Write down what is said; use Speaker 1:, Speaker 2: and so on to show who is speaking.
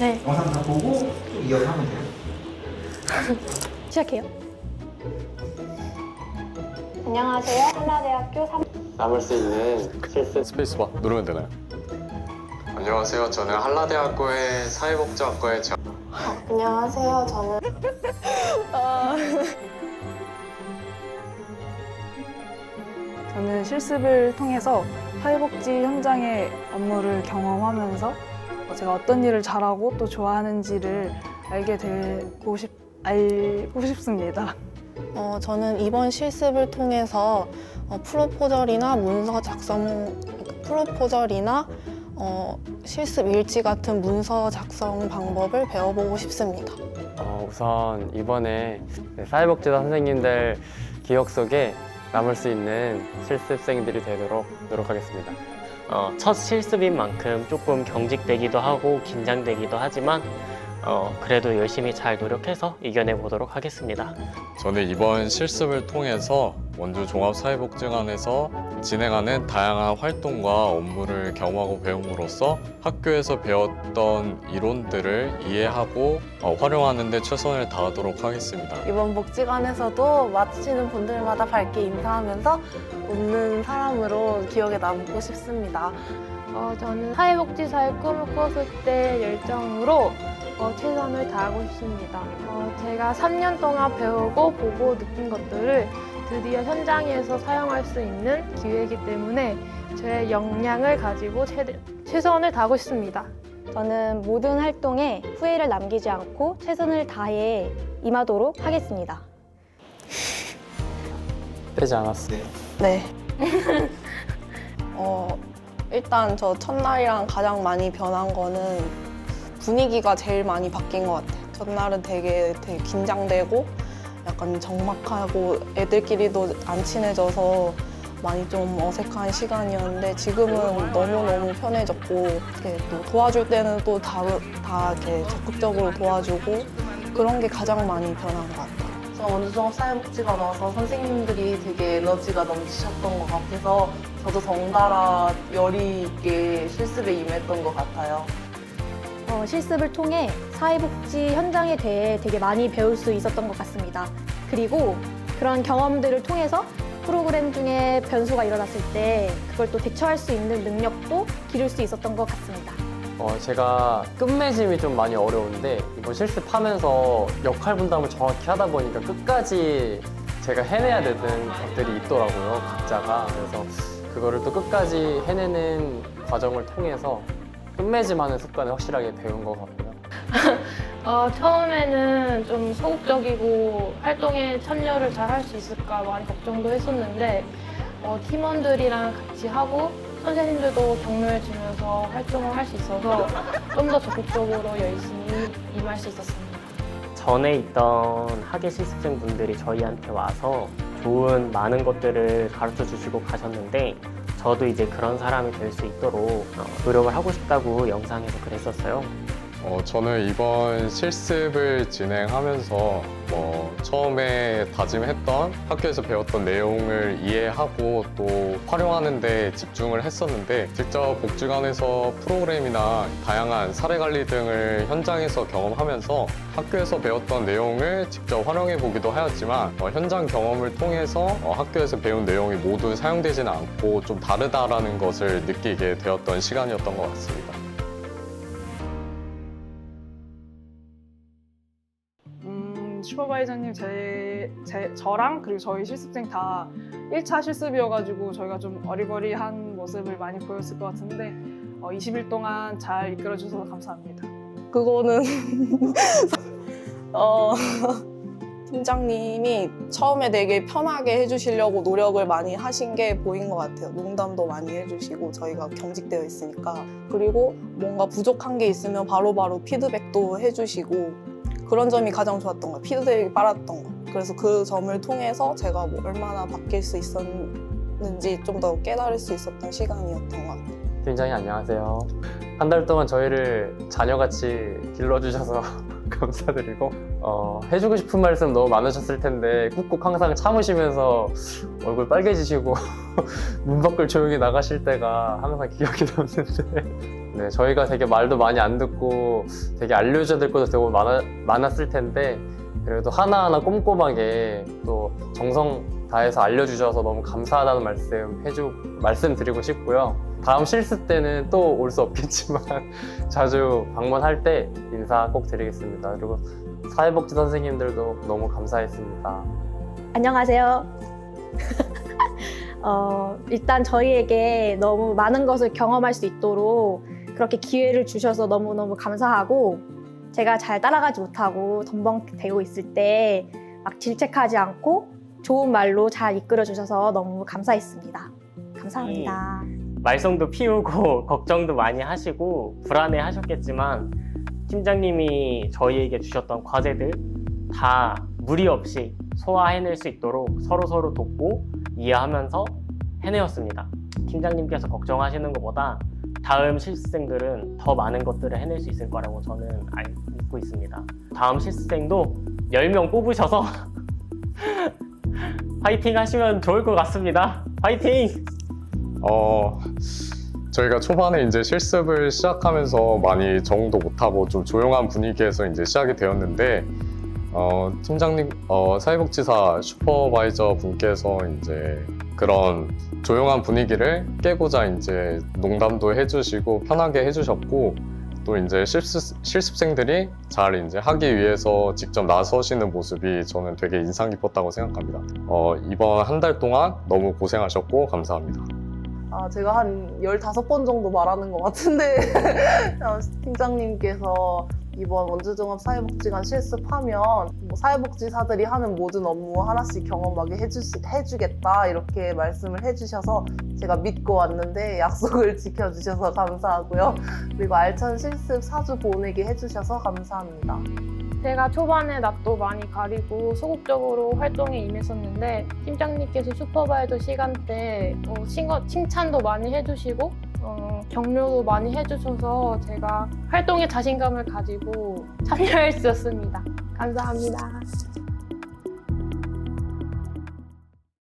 Speaker 1: 네,
Speaker 2: 영상 다 보고 쭉 이어서 하면 돼요.
Speaker 1: 시작해요. 안녕하세요. 한라대학교 3
Speaker 3: 남을 수 있는 실습
Speaker 4: 스페이스바 누르면 되나요? 안녕하세요. 저는 한라대학교의 사회복지학과에 재학
Speaker 5: 안녕하세요. 저는
Speaker 6: 저는 실습을 통해서 사회복지 현장의 업무를 경험하면서 어, 제가 어떤 일을 잘하고 또 좋아하는지를 알게 되고 싶, 알고 싶습니다.
Speaker 5: 어, 저는 이번 실습을 통해서 어, 프로포절이나 문서 작성 프로포절이나 어, 실습 일지 같은 문서 작성 방법을 배워보고 싶습니다.
Speaker 3: 어, 우선 이번에 네, 사회복지사 선생님들 기억 속에 남을 수 있는 실습생들이 되도록 노력하겠습니다.
Speaker 7: 어, 첫 실습인 만큼 조금 경직되기도 하고 긴장되기도 하지만 어, 그래도 열심히 잘 노력해서 이겨내 보도록 하겠습니다.
Speaker 4: 저는 이번 실습을 통해서 원주 종합사회복지관에서 진행하는 다양한 활동과 업무를 경험하고 배움으로써 학교에서 배웠던 이론들을 이해하고 어, 활용하는 데 최선을 다하도록 하겠습니다.
Speaker 5: 이번 복지관에서도 마치는 분들마다 밝게 인사하면서 웃는 사람으로 기억에 남고 싶습니다.
Speaker 1: 어, 저는 사회복지사의 꿈을 꿨을 때 열정으로 어, 최선을 다하고 싶습니다. 어, 제가 3년 동안 배우고 보고 느낀 것들을 드디어 현장에서 사용할 수 있는 기회이기 때문에 제 역량을 가지고 최대, 최선을 다하고 싶습니다.
Speaker 8: 저는 모든 활동에 후회를 남기지 않고 최선을 다해 임하도록 하겠습니다.
Speaker 3: 되지 않았어.
Speaker 5: 네. 어, 일단 저 첫날이랑 가장 많이 변한 거는 분위기가 제일 많이 바뀐 것 같아요. 첫날은 되게, 되게 긴장되고 약간 적막하고 애들끼리도 안 친해져서 많이 좀 어색한 시간이었는데 지금은 너무너무 편해졌고 이렇게 또 도와줄 때는 또 다 다 이렇게 적극적으로 도와주고 그런 게 가장 많이 변한 것 같아요.
Speaker 9: 저 원주종합 사회복지관 와서 선생님들이 되게 에너지가 넘치셨던 것 같아서 저도 덩달아 열의 있게 실습에 임했던 것 같아요.
Speaker 8: 어, 실습을 통해 사회복지 현장에 대해 되게 많이 배울 수 있었던 것 같습니다. 그리고 그런 경험들을 통해서 프로그램 중에 변수가 일어났을 때 그걸 또 대처할 수 있는 능력도 기를 수 있었던 것 같습니다.
Speaker 3: 어, 제가 끝맺음이 좀 많이 어려운데 이번 실습하면서 역할 분담을 정확히 하다 보니까 끝까지 제가 해내야 되는 것들이 있더라고요 각자가 그래서 그거를 또 끝까지 해내는 과정을 통해서 끝맺음하는 습관을 확실하게 배운 것 같고요.
Speaker 1: 어, 처음에는 좀 소극적이고 활동에 참여를 잘 할 수 있을까 많이 걱정도 했었는데 어, 팀원들이랑 같이 하고 선생님들도 격려해 주면서 활동을 할 수 있어서 좀 더 적극적으로 열심히 임할 수 있었습니다.
Speaker 7: 전에 있던 학예 실습생 분들이 저희한테 와서 좋은 많은 것들을 가르쳐 주시고 가셨는데 저도 이제 그런 사람이 될 수 있도록 어, 노력을 하고 싶다고 영상에서 그랬었어요.
Speaker 4: 어, 저는 이번 실습을 진행하면서 뭐 처음에 다짐했던 학교에서 배웠던 내용을 이해하고 또 활용하는 데 집중을 했었는데 직접 복지관에서 프로그램이나 다양한 사례 관리 등을 현장에서 경험하면서 학교에서 배웠던 내용을 직접 활용해 보기도 하였지만 어, 현장 경험을 통해서 어, 학교에서 배운 내용이 모두 사용되지는 않고 좀 다르다라는 것을 느끼게 되었던 시간이었던 것 같습니다.
Speaker 6: 슈퍼바이저님 제, 제, 저랑 그리고 저희 실습생 다 1차 실습이어가지고 저희가 좀 어리버리한 모습을 많이 보였을 것 같은데 어, 20일 동안 잘 이끌어주셔서 감사합니다.
Speaker 5: 그거는 어, 팀장님이 처음에 되게 편하게 해주시려고 노력을 많이 하신 게 보인 것 같아요. 농담도 많이 해주시고 저희가 경직되어 있으니까 그리고 뭔가 부족한 게 있으면 바로바로 피드백도 해주시고 그런 점이 가장 좋았던 거예요. 피드백이 빨랐던 거. 그래서 그 점을 통해서 제가 뭐 얼마나 바뀔 수 있었는지 좀 더 깨달을 수 있었던 시간이었던 것 같아요.
Speaker 3: 팀장님 안녕하세요. 한 달 동안 저희를 자녀같이 길러주셔서 감사드리고 어, 해주고 싶은 말씀 너무 많으셨을 텐데 꾹꾹 항상 참으시면서 얼굴 빨개지시고 문 밖을 조용히 나가실 때가 항상 기억이 남는데 네, 저희가 되게 말도 많이 안 듣고 되게 알려줘야 될 것도 되게 많아, 많았을 텐데 그래도 하나하나 꼼꼼하게 또 정성 다해서 알려주셔서 너무 감사하다는 말씀 해주 말씀드리고 싶고요. 다음 실습 때는 또 올 수 없겠지만 자주 방문할 때 인사 꼭 드리겠습니다. 그리고 사회복지 선생님들도 너무 감사했습니다.
Speaker 8: 안녕하세요. 어, 일단 저희에게 너무 많은 것을 경험할 수 있도록 그렇게 기회를 주셔서 너무너무 감사하고 제가 잘 따라가지 못하고 덤벙대고 있을 때 막 질책하지 않고 좋은 말로 잘 이끌어 주셔서 너무 감사했습니다. 감사합니다.
Speaker 7: 말썽도 피우고 걱정도 많이 하시고 불안해 하셨겠지만 팀장님이 저희에게 주셨던 과제들 다 무리 없이 소화해낼 수 있도록 서로 서로 돕고 이해하면서 해내었습니다. 팀장님께서 걱정하시는 것보다 다음 실습생들은 더 많은 것들을 해낼 수 있을 거라고 저는 알, 믿고 있습니다. 다음 실습생도 10명 뽑으셔서 파이팅 하시면 좋을 것 같습니다. 파이팅!
Speaker 4: 어, 저희가 초반에 이제 실습을 시작하면서 많이 적응도 못하고 좀 조용한 분위기에서 이제 시작이 되었는데, 어, 팀장님, 어, 사회복지사 슈퍼바이저 분께서 이제 그런 조용한 분위기를 깨고자 이제 농담도 해주시고 편하게 해주셨고, 또 이제 실습, 실습생들이 잘 이제 하기 위해서 직접 나서시는 모습이 저는 되게 인상 깊었다고 생각합니다. 어, 이번 한 달 동안 너무 고생하셨고 감사합니다.
Speaker 9: 아, 제가 한 15번 정도 말하는 것 같은데, 어, 팀장님께서 이번 원주종합 사회복지관 실습하면 뭐 사회복지사들이 하는 모든 업무 하나씩 경험하게 해주, 해주겠다 이렇게 말씀을 해주셔서 제가 믿고 왔는데 약속을 지켜주셔서 감사하고요. 그리고 알찬 실습 사주 보내게 해주셔서 감사합니다.
Speaker 1: 제가 초반에 낯도 많이 가리고 소극적으로 활동에 임했었는데 팀장님께서 슈퍼바이저 시간 때 어, 칭- 칭찬도 많이 해주시고 어, 격려도 많이 해주셔서 제가 활동에 자신감을 가지고 참여할 수 있었습니다. 감사합니다.